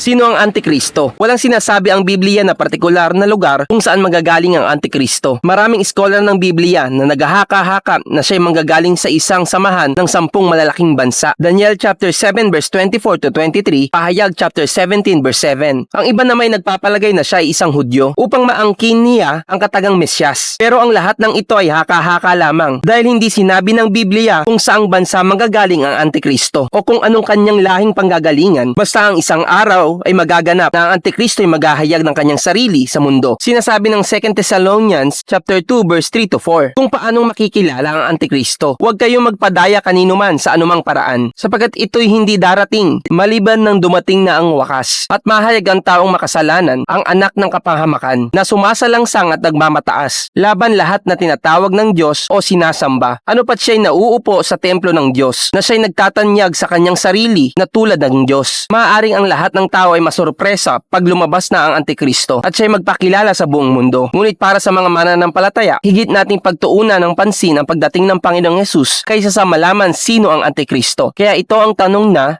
Sino ang Antikristo? Walang sinasabi ang Biblia na partikular na lugar kung saan manggagaling ang Antikristo. Maraming scholar ng Biblia na naghahaka-haka na siya'y manggagaling sa isang samahan ng sampung malalaking bansa. Daniel chapter 7 verse 24 to 23, Pahayag chapter 17 verse 7. Ang iba na may nagpapalagay na siya ay isang Hudyo upang maangkin niya ang katagang Mesyas. Pero ang lahat ng ito ay haka-haka lamang dahil hindi sinabi ng Biblia kung saang bansa manggagaling ang Antikristo o kung anong kanyang lahing panggagalingan. Basta ang isang araw ay magaganap na ang Antikristo ay maghahayag ng kanyang sarili sa mundo. Sinasabi ng 2 Thessalonians chapter 2 verse 3 to 4 kung paanong makikilala ang Antikristo. Huwag kayong magpadaya kanino man sa anumang paraan sapagkat ito'y hindi darating maliban ng dumating na ang wakas at mahayag ang taong makasalanan ang anak ng kapahamakan na sumasalangsang at nagmamataas laban lahat na tinatawag ng Diyos o sinasamba. Ano pat siya'y nauupo sa templo ng Diyos na siya'y nagtatanyag sa kanyang sarili na tulad ng Diyos. Maaaring ang lahat ng tao ay masurpresa pag lumabas na ang Antikristo at siya'y magpakilala sa buong mundo. Ngunit para sa mga mananampalataya, higit nating pagtuunan ng pansin ang pagdating ng Panginoong Yesus kaysa sa malaman sino ang Antikristo. Kaya ito ang tanong na